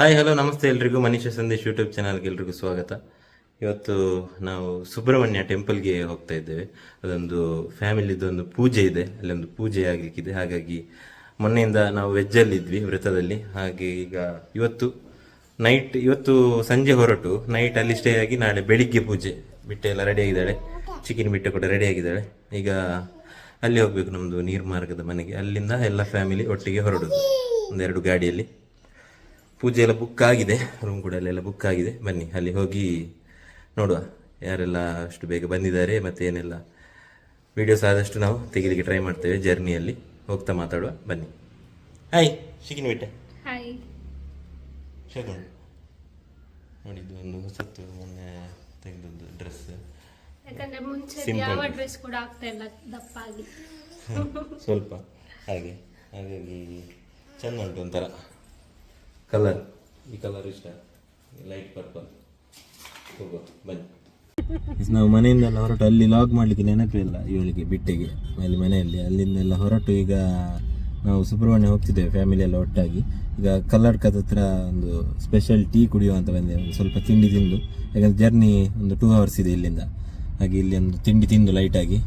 Hi hello ನಮಸ್ತೆ ಎಲ್ರಿಗೂ. ಮನೀಷ Sandesh YouTube ಚಾನಲ್ಗೆ ಎಲ್ರಿಗೂ ಸ್ವಾಗತ. ಇವತ್ತು ನಾವು ಸುಬ್ರಹ್ಮಣ್ಯ ಟೆಂಪಲ್ಗೆ ಹೋಗ್ತಾ ಇದ್ದೇವೆ. ಅದೊಂದು ಫ್ಯಾಮಿಲಿದು ಒಂದು ಪೂಜೆ ಇದೆ. ಅಲ್ಲೊಂದು ಪೂಜೆ ಆಗಲಿಕ್ಕಿದೆ. ಹಾಗಾಗಿ ಮೊನ್ನೆಯಿಂದ ನಾವು ವೆಜ್ಜಲ್ಲಿ ಇದ್ವಿ ವ್ರತದಲ್ಲಿ. ಹಾಗೆ ಈಗ ಇವತ್ತು ನೈಟ್ ಇವತ್ತು ಸಂಜೆ ಹೊರಟು. ನೈಟ್ ಅಲ್ಲಿ ಸ್ಟೇ ಆಗಿ ನಾಳೆ ಬೆಳಿಗ್ಗೆ ಪೂಜೆ. ಬಿಟ್ಟೆ ಎಲ್ಲ ರೆಡಿ ಆಗಿದ್ದಾಳೆ. ಚಿಕನ್ ಬಿಟ್ಟೆ ಕೂಡ ರೆಡಿ ಆಗಿದ್ದಾಳೆ. ಈಗ ಅಲ್ಲಿ ಹೋಗ್ಬೇಕು ನಮ್ಮದು ನೀರ್ಮಾರ್ಗದ ಮನೆಗೆ. ಅಲ್ಲಿಂದ ಎಲ್ಲ ಫ್ಯಾಮಿಲಿ ಒಟ್ಟಿಗೆ ಹೊರಡೋದು. ಒಂದೆರಡು ಗಾಡಿಯಲ್ಲಿ. ಪೂಜೆ ಎಲ್ಲ ಬುಕ್ ಆಗಿದೆ ರೂಮ್ ಕೂಡ ಅಲ್ಲೆಲ್ಲ ಬುಕ್ ಆಗಿದೆ. ಬನ್ನಿ ಅಲ್ಲಿ ಹೋಗಿ ನೋಡುವ ಯಾರೆಲ್ಲ ಅಷ್ಟು ಬೇಗ ಬಂದಿದ್ದಾರೆ ಮತ್ತೆ ಏನೆಲ್ಲ ವಿಡಿಯೋಸ್ ಆದಷ್ಟು ನಾವು ತೆಗಿಲಿಕ್ಕೆ ಟ್ರೈ ಮಾಡ್ತೇವೆ ಜರ್ನಿಯಲ್ಲಿ ಹೋಗ್ತಾ ಮಾತಾಡುವ ಬನ್ನಿ. ಹಾಯ್ ಶಿಕಿನ ಬಿಟ್ಟೆ ಹಾಯ್ ಶಗುನ್. ನೋಡಿದ್ದು ಒಂದು ಹೊಸತ್ತು ಮೊನ್ನೆ ತೆಗೆದದ್ದು ಡ್ರೆಸ್ ಯಾಕಂದ್ರೆ ಮುಂಚೆ ಯಾವ ಡ್ರೆಸ್ ಕೂಡ ಆಗ್ತಾ ಇಲ್ಲ ದಪ್ಪಾಗಿ. ಸ್ವಲ್ಪ ಹಾಗೆ ಹಾಗಾಗಿ ಚೆಂದ ಉಂಟು ಒಂಥರ. ಕಲರ್, ಈ ಕಲರ್ ಇಷ್ಟ. ಲೈಟ್ ಪರ್ಪಲ್ ಹೋಗುವ ಬನ್ನಿ. ನಾವು ಮನೆಯಿಂದೆಲ್ಲ ಹೊರಟು ಅಲ್ಲಿ ಲಾಗ್ ಮಾಡಲಿಕ್ಕೆ ನೆನಪಿಲ್ಲ ಇವಳಿಗೆ, ಬಿಟ್ಟೆಗೆ. ಅಲ್ಲಿ ಮನೆಯಲ್ಲಿ, ಅಲ್ಲಿಂದೆಲ್ಲ ಹೊರಟು ಈಗ ನಾವು ಸುಬ್ರಹ್ಮಣ್ಯ ಹೋಗ್ತಿದ್ದೇವೆ ಫ್ಯಾಮಿಲಿ ಎಲ್ಲ ಒಟ್ಟಾಗಿ. ಈಗ ಕಲ್ಲಡ್ಕದ ಹತ್ರ ಒಂದು ಸ್ಪೆಷಲ್ ಟೀ ಕುಡಿಯುವ ಅಂತ ಬಂದೆ, ಒಂದು ಸ್ವಲ್ಪ ತಿಂಡಿ ತಿಂದು. ಯಾಕಂದ್ರೆ ಜರ್ನಿ ಒಂದು ಟೂ ಅವರ್ಸ್ ಇದೆ ಇಲ್ಲಿಂದ. ಹಾಗೆ ಇಲ್ಲಿ ಒಂದು ತಿಂಡಿ ತಿಂದು ಲೈಟಾಗಿ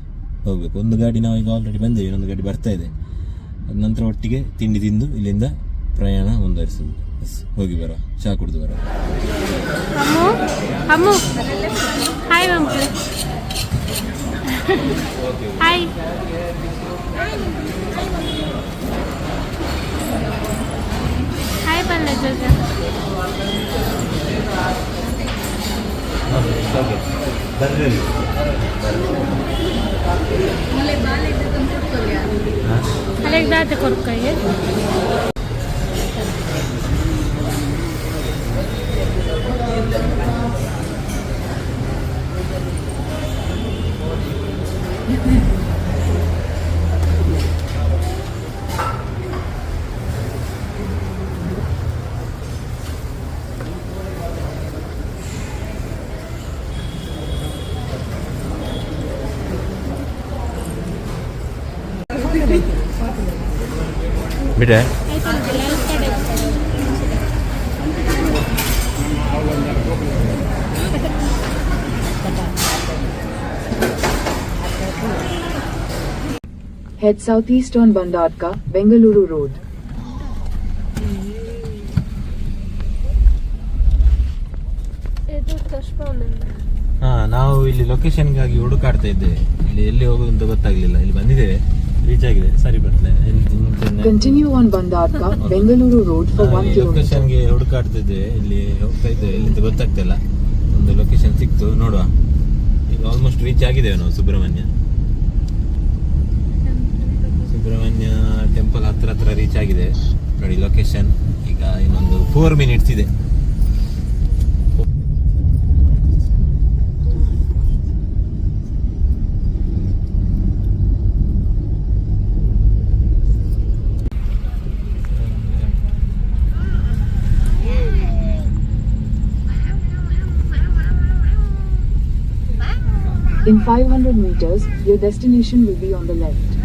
ಹೋಗ್ಬೇಕು. ಒಂದು ಗಾಡಿ ನಾವು ಈಗ ಆಲ್ರೆಡಿ ಬಂದೇವೆ, ಇನ್ನೊಂದು ಗಾಡಿ ಬರ್ತಾ ಇದೆ. ನಂತರ ಒಟ್ಟಿಗೆ ತಿಂಡಿ ತಿಂದು ಇಲ್ಲಿಂದ ಪ್ರಯಾಣ ಮುಂದುವರಿಸುದು ಹೋಗಿ ಬರೋ. ಚಹಾ ಕುಡಿದು ಬರೋ. Ammu Ammu. Hi Mammu hi hi ಬಲ್ಲ ಜೊತೆ ಅಲೆಗ್ ದಾತೆ ಕೊಡ್ಕೈಗೆ ಬಿಟ್ಟೆ Head southeast on Bandadka, Bengaluru Road. ಹಾ ನಾವು ಇಲ್ಲಿ ಲೊಕೇಶನ್ಗಾಗಿ ಹುಡುಕಾಡ್ತಾ ಇದ್ದೇವೆ. ಇಲ್ಲಿ ಎಲ್ಲಿ ಹೋಗುದು ಅಂತ ಗೊತ್ತಾಗ್ಲಿಲ್ಲ. ಇಲ್ಲಿ ಬಂದಿದ್ದೇವೆ. ರೀಚ್ ಆಗಿದೆ. ಸರಿ ಬರ್ತದೆ. Continue on Bandadka, Bengaluru road for 1 kilometer. ಲೊಕೇಶನ್ಗೆ ಹುಡುಕಾಡ್ತಾ ಇದ್ದೇವೆ. ಇಲ್ಲಿ ಹೋಗ್ತಾ ಇದ್ದೇವೆ. ಇಲ್ಲಿ ಗೊತ್ತಾಗ್ತಿಲ್ಲ ಒಂದು ಲೊಕೇಶನ್ ಸಿಕ್ತು. ನೋಡುವ. ಈಗ ಆಲ್ಮೋಸ್ಟ್ ರೀಚ್ ಆಗಿದ್ದೇವೆ ನಾವು ಸುಬ್ರಹ್ಮಣ್ಯ. ಸುಬ್ರಹ್ಮಣ್ಯ ಟೆಂಪಲ್ ಹತ್ರ ಹತ್ರ ರೀಚ್ ಆಗಿದೆ. ನೋಡಿ ಲೊಕೇಶನ್ ಈಗ ಇನ್ನೊಂದು ಫೋರ್ ಮಿನಿಟ್ಸ್ ಇದೆ. In 500 meters, your destination will be on the left.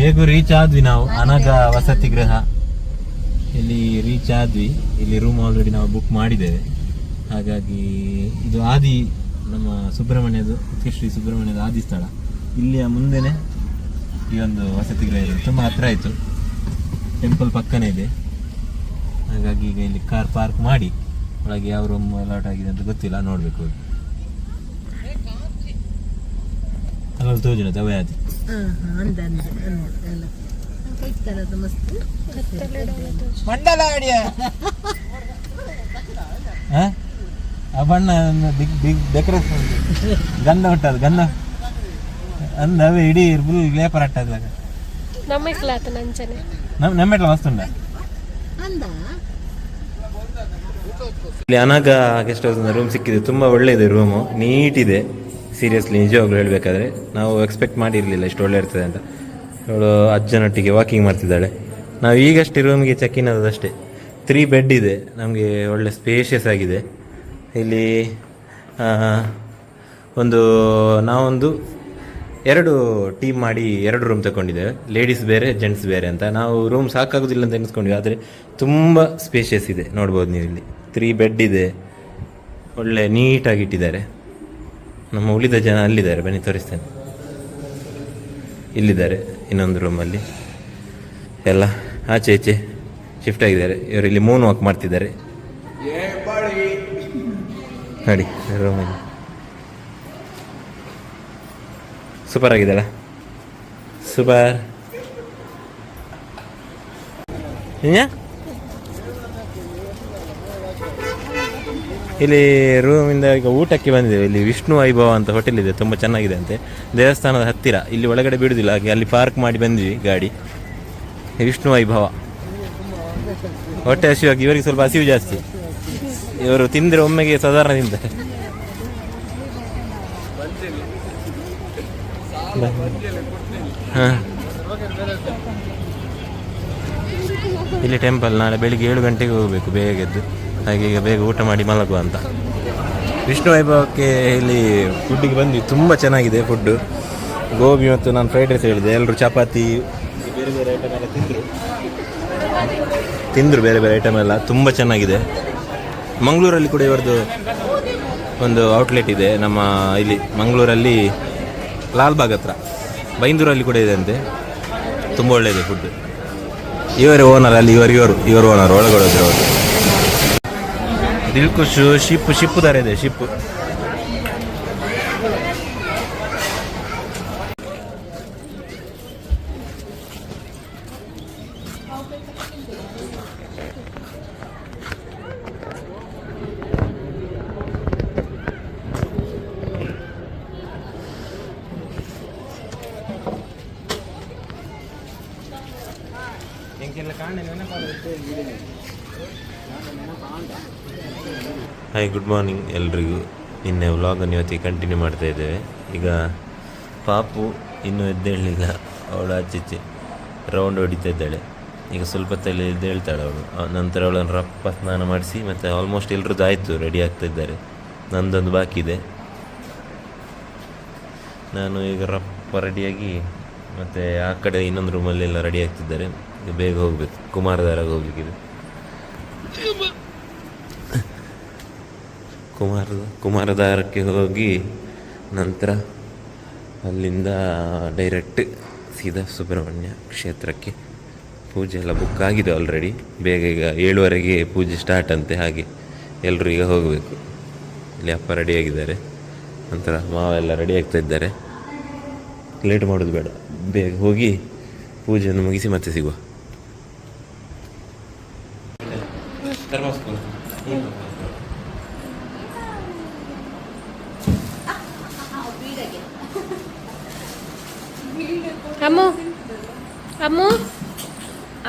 ಹೇಗೂ ರೀಚ್ ಆದ್ವಿ ನಾವು. ಅನಗ ವಸತಿ ಗೃಹ. ಇಲ್ಲಿ ರೀಚ್ ಆದ್ವಿ. ಇಲ್ಲಿ ರೂಮ್ ಆಲ್ರೆಡಿ ನಾವು ಬುಕ್ ಮಾಡಿದ್ದೇವೆ. ಹಾಗಾಗಿ ಇದು ಆದಿ ನಮ್ಮ ಸುಬ್ರಹ್ಮಣ್ಯದು, ಶ್ರೀ ಸುಬ್ರಹ್ಮಣ್ಯದ ಆದಿ ಸ್ಥಳ. ಇಲ್ಲಿಯ ಮುಂದೆನೆ ಈ ಒಂದು ವಸತಿ ಗೃಹ ಇದೆ. ತುಂಬ ಹತ್ರ ಆಯಿತು. ಟೆಂಪಲ್ ಪಕ್ಕನೇ ಇದೆ. ಹಾಗಾಗಿ ಈಗ ಇಲ್ಲಿ ಕಾರ್ ಪಾರ್ಕ್ ಮಾಡಿ. ಒಳಗೆ ಯಾವ ರೂಮ್ ಅಲಾಟ್ ಆಗಿದೆ ಅಂತ ಗೊತ್ತಿಲ್ಲ. ನೋಡಬೇಕು ಅಲ್ಲ ತೋಜಿನ ತವೆ ಆದಿ ಅಡಿಯ ಆ ಬಣ್ಣ ಬಿಗ್ ಬಿಗ್ ಡೆಕೋರೇಷನ್. ಗಂಧ ಹೊಟ್ಟದ ಗಂಧ. ಅಂದವೆ ಇಡೀ ಫುಲ್ ಲೇಪರ್ ಅಟ್ಟಾಗ್ಲಾಗ ನಮ್ಮ ಕ್ಲಾತ್ ನಂಚನೆ ನಮ್ಮ ನಮ್ಮೆಟ್ಲ ಮಸ್ತ್ ಉಂಡ ಇಲ್ಲಿ ಅನಾಗ ಗೆಸ್ಟ್ ಹೌಸ್ ರೂಮ್ ಸಿಕ್ಕಿದೆ. ತುಂಬಾ ಒಳ್ಳೆ ಇದೆ ರೂಮು ನೀಟ್ ಇದೆ. ಸೀರಿಯಸ್ಲಿ ನಿಜವಾಗ್ಲೂ ಹೇಳಬೇಕಾದ್ರೆ ನಾವು ಎಕ್ಸ್ಪೆಕ್ಟ್ ಮಾಡಿರಲಿಲ್ಲ ಇಷ್ಟು ಒಳ್ಳೆ ಇರ್ತದೆ ಅಂತ. ಇವಳು ಅಜ್ಜನೊಟ್ಟಿಗೆ ವಾಕಿಂಗ್ ಮಾಡ್ತಿದ್ದಾಳೆ. ನಾವು ಈಗಷ್ಟೇ ರೂಮ್ಗೆ ಚೆಕ್ ಇನ್ ಆದದಷ್ಟೇ ತ್ರೀ ಬೆಡ್ ಇದೆ. ನಮಗೆ ಒಳ್ಳೆ ಸ್ಪೇಷಿಯಸ್ ಆಗಿದೆ. ಇಲ್ಲಿ ಒಂದು, ನಾವೊಂದು ಎರಡು ಟೀಮ್ ಮಾಡಿ ಎರಡು ರೂಮ್ ತಗೊಂಡಿದ್ದೇವೆ ಲೇಡೀಸ್ ಬೇರೆ ಜೆಂಟ್ಸ್ ಬೇರೆ ಅಂತ. ನಾವು ರೂಮ್ ಸಾಕಾಗೋದಿಲ್ಲ ಅಂತ ಎನಿಸ್ಕೊಂಡ್ವಿ ಆದರೆ ತುಂಬ ಸ್ಪೇಷಿಯಸ್ ಇದೆ. ನೋಡ್ಬೋದು ನೀವು ಇಲ್ಲಿ ತ್ರೀ ಬೆಡ್ ಇದೆ. ಒಳ್ಳೆ ನೀಟಾಗಿ ಇಟ್ಟಿದ್ದಾರೆ. ನಮ್ಮ ಉಳಿದ ಜನ ಅಲ್ಲಿದ್ದಾರೆ. ಬನ್ನಿ, ತೋರಿಸ್ತೇನೆ. ಇಲ್ಲಿದ್ದಾರೆ, ಇನ್ನೊಂದು ರೂಮಲ್ಲಿ ಎಲ್ಲ ಆಚೆ ಈಚೆ ಶಿಫ್ಟ್ ಆಗಿದ್ದಾರೆ. ಇವರು ಇಲ್ಲಿ ಮೂನ್ ವಾಕ್ ಮಾಡ್ತಿದ್ದಾರೆ. ನೋಡಿ ರೂಮಲ್ಲಿ ಸೂಪರ್ ಆಗಿದೆಲ್ಲ ಸೂಪರ್ ಇಲ್ಲಿ ರೂಮಿಂದ ಈಗ ಊಟಕ್ಕೆ ಬಂದಿದ್ದೇವೆ. ಇಲ್ಲಿ ವಿಷ್ಣು ವೈಭವ ಅಂತ ಹೋಟೆಲ್ ಇದೆ, ತುಂಬ ಚೆನ್ನಾಗಿದೆ ಅಂತೆ. ದೇವಸ್ಥಾನದ ಹತ್ತಿರ. ಇಲ್ಲಿ ಒಳಗಡೆ ಬಿಡುವುದಿಲ್ಲ ಹಾಗೆ ಅಲ್ಲಿ ಪಾರ್ಕ್ ಮಾಡಿ ಬಂದ್ವಿ ಗಾಡಿ. ವಿಷ್ಣು ವೈಭವ. ಹೊಟ್ಟೆ ಹಸಿವಾಗಿ, ಇವರಿಗೆ ಸ್ವಲ್ಪ ಹಸಿವು ಜಾಸ್ತಿ. ಇವರು ತಿಂದರೆ ಒಮ್ಮೆಗೆ ಸಾಧಾರಣ ತಿಂತಾರೆ ಹಾಂ. ಇಲ್ಲಿ ಟೆಂಪಲ್ ನಾಳೆ ಬೆಳಿಗ್ಗೆ ಏಳು ಗಂಟೆಗೆ ಹೋಗಬೇಕು, ಬೇಗ ಎದ್ದು. ಹಾಗೆ ಈಗ ಬೇಗ ಊಟ ಮಾಡಿ ಮಲಗುವ ಅಂತ. ವಿಷ್ಣು ವೈಭವಕ್ಕೆ ಇಲ್ಲಿ ಫುಡ್ಡಿಗೆ ಬಂದು ತುಂಬ ಚೆನ್ನಾಗಿದೆ ಫುಡ್ಡು ಗೋಬಿ ಮತ್ತು ನಾನು ಫ್ರೈಡ್ ರೈಸ್ ಹೇಳಿದೆ. ಎಲ್ಲರೂ ಚಪಾತಿ, ಬೇರೆ ಬೇರೆ ಐಟಮ್ ಎಲ್ಲ ತಿಂದರು. ತಿಂದರು ಬೇರೆ ಬೇರೆ ಐಟಮ್ ಎಲ್ಲ. ತುಂಬ ಚೆನ್ನಾಗಿದೆ. ಮಂಗಳೂರಲ್ಲಿ ಕೂಡ ಇವರದ್ದು ಒಂದು ಔಟ್ಲೆಟ್ ಇದೆ. ನಮ್ಮ ಇಲ್ಲಿ ಮಂಗಳೂರಲ್ಲಿ ಲಾಲ್ಬಾಗ್ ಹತ್ರ. ಬೈಂದೂರಲ್ಲಿ ಕೂಡ ಇದೆ ಅಂತೆ. ತುಂಬ ಒಳ್ಳೆಯದು ಫುಡ್ ಇವರೇ ಓನರ್ ಅಲ್ಲಿ, ಇವರು ಇವರು ಇವರು ಓನರ್ ミルク酒シップシップだれでシップ元気な感じでね、これ。ಹಾಯ್ ಗುಡ್ ಮಾರ್ನಿಂಗ್ ಎಲ್ರಿಗೂ. ನಿನ್ನೆ ವ್ಲಾಗನ್ನು ಇವತ್ತಿಗೆ ಕಂಟಿನ್ಯೂ ಮಾಡ್ತಾ ಇದ್ದೇವೆ. ಈಗ ಪಾಪು ಇನ್ನೂ ಎದ್ದೇಳಲಿಲ್ಲ. ಅವಳು ಆಚೀಚೆ ರೌಂಡ್ ಹೊಡಿತಾ ಇದ್ದಾಳೆ. ಈಗ ಸ್ವಲ್ಪ ತಲೆ ಎದ್ದೇಳ್ತಾಳೆ ಅವಳು. ನಂತರ ಅವಳನ್ನು ರಪ್ಪ ಸ್ನಾನ ಮಾಡಿಸಿ ಮತ್ತು ಆಲ್ಮೋಸ್ಟ್ ಎಲ್ರದ್ದು ಆಯಿತು ರೆಡಿ ಆಗ್ತಾ ಇದ್ದಾರೆ. ನಂದೊಂದು ಬಾಕಿ ಇದೆ. ನಾನು ಈಗ ರಪ್ಪ ರೆಡಿಯಾಗಿ ಮತ್ತು ಆ ಕಡೆ ಇನ್ನೊಂದು ರೂಮಲ್ಲೆಲ್ಲ ರೆಡಿ ಆಗ್ತಿದ್ದಾರೆ. ಈಗ ಬೇಗ ಹೋಗಬೇಕು. ಕುಮಾರಧಾರಾಗ ಹೋಗ್ಲಿಕ್ಕಿದೆ ಕುಮಾರದ ಕುಮಾರಧಾರಕ್ಕೆ ಹೋಗಿ ನಂತರ ಅಲ್ಲಿಂದ ಡೈರೆಕ್ಟ್ ಸೀದಾ ಸುಬ್ರಹ್ಮಣ್ಯ ಕ್ಷೇತ್ರಕ್ಕೆ ಪೂಜೆ ಎಲ್ಲ ಬುಕ್ ಆಗಿದೆ ಆಲ್ರೆಡಿ ಬೇಗ ಈಗ ಏಳುವರೆಗೆ ಪೂಜೆ ಸ್ಟಾರ್ಟ್ ಅಂತೆ, ಹಾಗೆ ಎಲ್ಲರೂ ಈಗ ಹೋಗಬೇಕು. ಇಲ್ಲಿ ಅಪ್ಪ ರೆಡಿಯಾಗಿದ್ದಾರೆ ನಂತರ ಮಾವ ಎಲ್ಲ ರೆಡಿ ಆಗ್ತಾ ಇದ್ದಾರೆ. ಲೇಟ್ ಮಾಡೋದು ಬೇಡ. ಬೇಗ ಹೋಗಿ ಪೂಜೆಯನ್ನು ಮುಗಿಸಿ ಮತ್ತೆ ಸಿಗುವ.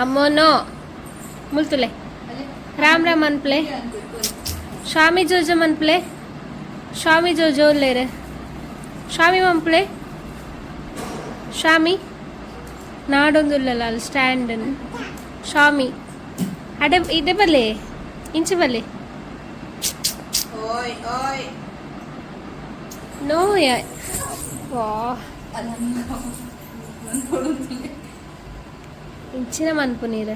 ಅಮ್ಮೋ ನೋ ಮುಲ್ತುಲೆ. ರಾಮ್ ರಾಮ್ ಅನ್ಪ್ಲೆ. ಸ್ವಾಮಿ ಜೋಜೋ ಮನ್ಪ್ಲೆ. ಸ್ವಾಮಿ ಜೋಜೋ ಲೇರೆ ಸ್ವಾಮಿ ಮಂಪ್ಲೆ ಸ್ವಾಮಿ. ನಾಡೊಂದುಲ್ಲಲ್ಲ ಅಲ್ಲಿ ಸ್ಟ್ಯಾಂಡ್ ಸ್ವಾಮಿ. ಅಡೆ ಇದೆ ಬಲ್ಲೆ. ಇಂಚಿ ಬಲ್ಲೆ. ನೋ ಯಾ ವಾ ಇಂಚಿನ ಮನ್ಪು ನೀರೆ.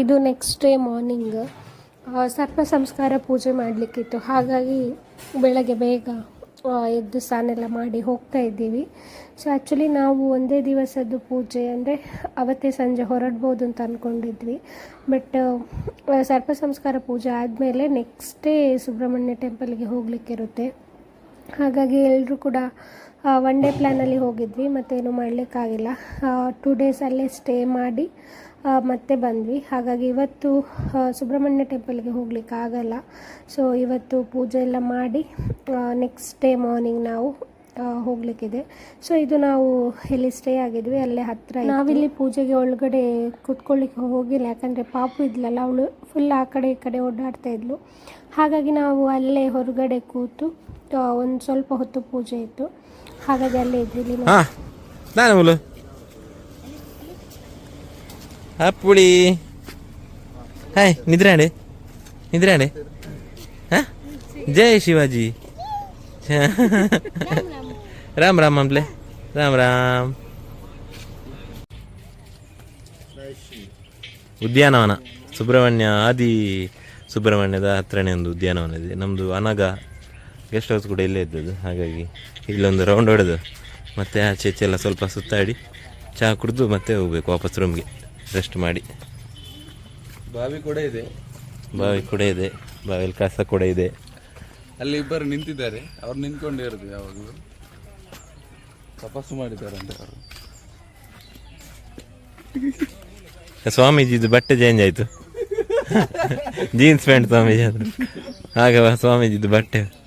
ಇದು ನೆಕ್ಸ್ಟ್ ಡೇ ಮಾರ್ನಿಂಗ್ ಸರ್ಪ ಸಂಸ್ಕಾರ ಪೂಜೆ ಮಾಡಲಿಕ್ಕಿತ್ತು. ಹಾಗಾಗಿ ಬೆಳಗ್ಗೆ ಬೇಗ ಎದ್ದು ಸ್ನಾನೆಲ್ಲ ಮಾಡಿ ಹೋಗ್ತಾ ಇದ್ದೀವಿ. ಸೊ ಆ್ಯಕ್ಚುಲಿ ನಾವು ಒಂದೇ ದಿವಸದ್ದು ಪೂಜೆ ಅಂದರೆ ಅವತ್ತೇ ಸಂಜೆ ಹೊರಡ್ಬೋದು ಅಂತ ಅಂದ್ಕೊಂಡಿದ್ವಿ ಬಟ್ ಸರ್ಪ ಸಂಸ್ಕಾರ ಪೂಜೆ ಆದಮೇಲೆ ನೆಕ್ಸ್ಟ್ ಡೇ ಸುಬ್ರಹ್ಮಣ್ಯ ಟೆಂಪಲ್ಗೆ ಹೋಗಲಿಕ್ಕಿರುತ್ತೆ. ಹಾಗಾಗಿ ಎಲ್ಲರೂ ಕೂಡ ಒನ್ ಡೇ ಪ್ಲ್ಯಾನಲ್ಲಿ ಹೋಗಿದ್ವಿ, ಮತ್ತೇನು ಮಾಡಲಿಕ್ಕಾಗಿಲ್ಲ. ಟೂ ಡೇಸ್ ಅಲ್ಲೇ ಸ್ಟೇ ಮಾಡಿ ಮತ್ತೆ ಬಂದ್ವಿ. ಹಾಗಾಗಿ ಇವತ್ತು ಸುಬ್ರಹ್ಮಣ್ಯ ಟೆಂಪಲ್ಗೆ ಹೋಗ್ಲಿಕ್ಕೆ ಆಗಲ್ಲ ಸೊ ಇವತ್ತು ಪೂಜೆ ಎಲ್ಲ ಮಾಡಿ ನೆಕ್ಸ್ಟ್ ಡೇ ಮಾರ್ನಿಂಗ್ ನಾವು ಹೋಗ್ಲಿಕ್ಕಿದೆ. ಸೊ ಇದು ನಾವು ಇಲ್ಲಿ ಸ್ಟೇ ಆಗಿದ್ವಿ, ಅಲ್ಲೇ ಹತ್ತಿರ ನಾವಿಲ್ಲಿ ಪೂಜೆಗೆ ಒಳಗಡೆ ಕುತ್ಕೊಳ್ಳಿಕ್ಕೆ ಹೋಗಿಲ್ಲ, ಯಾಕಂದರೆ ಪಾಪು ಇದ್ಲಲ್ಲ, ಅವಳು ಫುಲ್ ಆ ಕಡೆ ಈ ಕಡೆ ಓಡಾಡ್ತಾ ಇದ್ಲು. ಹಾಗಾಗಿ ನಾವು ಅಲ್ಲೇ ಹೊರಗಡೆ ಕೂತು ಒಂದು ಸ್ವಲ್ಪ ಹೊತ್ತು ಪೂಜೆ ಇತ್ತು. ಹಾಗಾಗಿ ಅಲ್ಲೇ ಹಾ, ನಾನು ಅಪ್ಪುಳಿ ಹಾಯ್ ನಿದ್ರಾಣೆ ನಿದ್ರಾಣೆ ಹಾಂ? ಜೈ ಶಿವಾಜಿ. ರಾಮ್ ರಾಮ್ ಅಂಬ್ಲೆ, ರಾಮ್ ರಾಮ್. ಉದ್ಯಾನವನ, ಸುಬ್ರಹ್ಮಣ್ಯ, ಆದಿ ಸುಬ್ರಹ್ಮಣ್ಯದ ಹತ್ರನೇ ಒಂದು ಉದ್ಯಾನವನ ಇದೆ. ನಮ್ಮದು ಅನಗ ಗೆಸ್ಟ್ ಹೌಸ್ ಕೂಡ ಇಲ್ಲೇ ಇದ್ದದ್ದು, ಹಾಗಾಗಿ. ಇಲ್ಲೊಂದು ರೌಂಡ್ ಹೊಡೆದು ಮತ್ತೆ ಆಚೆ ಈಚೆ ಎಲ್ಲ ಸ್ವಲ್ಪ ಸುತ್ತಾಡಿ ಚಹಾ ಕುಡಿದು ಮತ್ತೆ ಹೋಗ್ಬೇಕು ವಾಪಸ್ ರೂಮ್ಗೆ ರೆಸ್ಟ್ ಮಾಡಿ. ಬಾವಿ ಕೂಡ ಇದೆ. ಬಾವಿ ಕೂಡ ಇದೆ. ಬಾವಿಲಿ ಕಸ ಕೂಡ ಇದೆ. ಅಲ್ಲಿ ಇಬ್ಬರು ನಿಂತಿದ್ದಾರೆ. ಅವ್ರು ನಿಂತ್ಕೊಂಡೇ ಇರೋದು ಯಾವಾಗಲೂ. ತಪಸ್ಸು ಮಾಡಿದ್ದಾರೆ ಅಂತ ಅವರು. ಸ್ವಾಮೀಜಿದು ಬಟ್ಟೆ ಚೇಂಜ್ ಆಯಿತು. ಜೀನ್ಸ್ ಪ್ಯಾಂಟ್ ಸ್ವಾಮೀಜಿ ಆದರು. ಆಗ ಸ್ವಾಮೀಜಿದು ಬಟ್ಟೆ.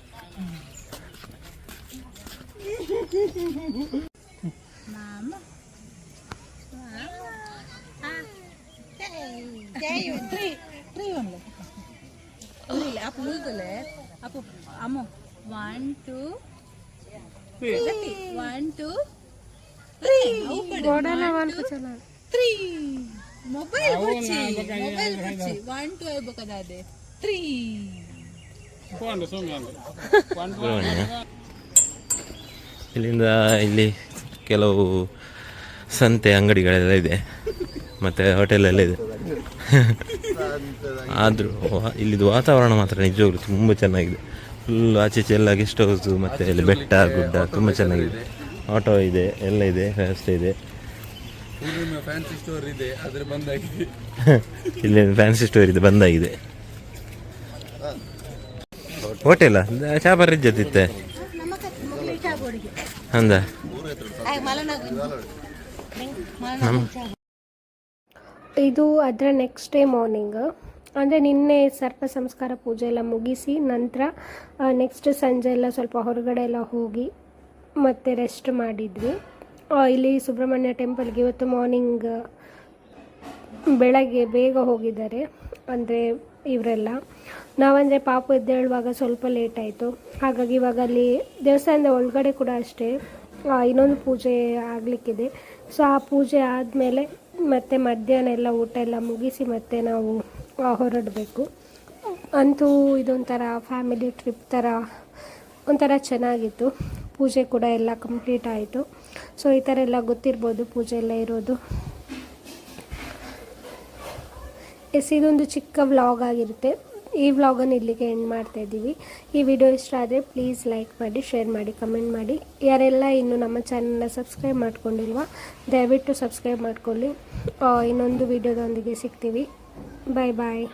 Apa luzule? Apa amo? One, two, one, two, three. Three. Mobile ಬಚ್ಚಿ mobile ಬಚ್ಚಿ one to ಆಗ್ಬೇಕದಾದೆ three Subrahmanya ಇಲ್ಲಿಂದ ಇಲ್ಲಿ ಕೆಲವು ಸಂತೆ ಅಂಗಡಿಗಳೆಲ್ಲ ಇದೆ. ಮತ್ತು ಹೋಟೆಲೆಲ್ಲ ಇದೆ. ಆದರೂ ಇಲ್ಲಿದು ವಾತಾವರಣ ಮಾತ್ರ ನಿಜವಾಗ್ಲೂ ತುಂಬ ಚೆನ್ನಾಗಿದೆ. ಫುಲ್ ಆಚೆ ಎಲ್ಲ ಗೆಸ್ಟ್ ಹೌಸು ಮತ್ತು ಇಲ್ಲಿ ಬೆಟ್ಟ ಗುಡ್ಡ ತುಂಬ ಚೆನ್ನಾಗಿದೆ. ಆಟೋ ಇದೆ ಎಲ್ಲ ಇದೆ ವ್ಯವಸ್ಥೆ ಇದೆ. ಫ್ಯಾನ್ಸಿ ಸ್ಟೋರ್ ಇದೆ ಆದರೆ ಬಂದಾಗಿದೆ. ಇಲ್ಲಿ ಫ್ಯಾನ್ಸಿ ಸ್ಟೋರ್ ಇದೆ ಬಂದಾಗಿದೆ. ಹೋಟೆಲ ಚಾಪರ್ ಇಜ್ಜತ್ತಿತ್ತೆ ಅಂದ ಇದು ಅದರ ನೆಕ್ಸ್ಟ್ ಡೇ ಮಾರ್ನಿಂಗ್ ಅಂದರೆ ನಿನ್ನೆ ಸರ್ಪ ಸಂಸ್ಕಾರ ಪೂಜೆ ಎಲ್ಲ ಮುಗಿಸಿ ನಂತರ ನೆಕ್ಸ್ಟ್ ಸಂಜೆ ಎಲ್ಲ ಸ್ವಲ್ಪ ಹೊರಗಡೆ ಎಲ್ಲ ಹೋಗಿ ಮತ್ತೆ ರೆಸ್ಟ್ ಮಾಡಿದ್ವಿ. ಇಲ್ಲಿ ಸುಬ್ರಹ್ಮಣ್ಯ ಟೆಂಪಲ್ಗೆ ಇವತ್ತು ಮಾರ್ನಿಂಗ್ ಬೆಳಗ್ಗೆ ಬೇಗ ಹೋಗಿದ್ದಾರೆ. ಅಂದರೆ ಇವರೆಲ್ಲ. ನಾವಂದರೆ ಪಾಪು ಎದ್ದೇಳುವಾಗ ಸ್ವಲ್ಪ ಲೇಟ್ ಆಯಿತು. ಹಾಗಾಗಿ ಇವಾಗ ಅಲ್ಲಿ ದೇವಸ್ಥಾನದ ಒಳಗಡೆ ಕೂಡ ಅಷ್ಟೇ ಇನ್ನೊಂದು ಪೂಜೆ ಆಗಲಿಕ್ಕಿದೆ. ಸೊ ಆ ಪೂಜೆ ಆದಮೇಲೆ ಮತ್ತೆ ಮಧ್ಯಾಹ್ನ ಎಲ್ಲ ಊಟ ಎಲ್ಲ ಮುಗಿಸಿ ಮತ್ತೆ ನಾವು ಹೊರಡಬೇಕು. ಅಂತೂ ಇದೊಂಥರ ಫ್ಯಾಮಿಲಿ ಟ್ರಿಪ್ ಥರ, ಒಂಥರ ಚೆನ್ನಾಗಿತ್ತು. ಪೂಜೆ ಕೂಡ ಎಲ್ಲ ಕಂಪ್ಲೀಟ್ ಆಯಿತು. ಸೊ ಈ ಥರ ಎಲ್ಲ ಗೊತ್ತಿರ್ಬೋದು, ಪೂಜೆ ಎಲ್ಲ ಇರೋದು. ಎಸ್, ಇದೊಂದು ಚಿಕ್ಕ ವ್ಲಾಗ್ ಆಗಿರುತ್ತೆ. ಈ ವ್ಲಾಗನ್ನು ಇಲ್ಲಿಗೆ ಎಂಡ್ ಮಾಡ್ತಾ ಇದ್ದೀವಿ. ಈ ವಿಡಿಯೋ ಇಷ್ಟ ಆದರೆ ಪ್ಲೀಸ್ ಲೈಕ್ ಮಾಡಿ ಶೇರ್ ಮಾಡಿ ಕಮೆಂಟ್ ಮಾಡಿ. ಯಾರೆಲ್ಲ ಇನ್ನು ನಮ್ಮ ಚಾನಲ್ನ ಸಬ್ಸ್ಕ್ರೈಬ್ ಮಾಡ್ಕೊಂಡಿಲ್ವಾ, ದಯವಿಟ್ಟು ಸಬ್ಸ್ಕ್ರೈಬ್ ಮಾಡ್ಕೊಳ್ಳಿ. ಇನ್ನೊಂದು ವಿಡಿಯೋದೊಂದಿಗೆ ಸಿಗ್ತೀವಿ. ಬಾಯ್ ಬಾಯ್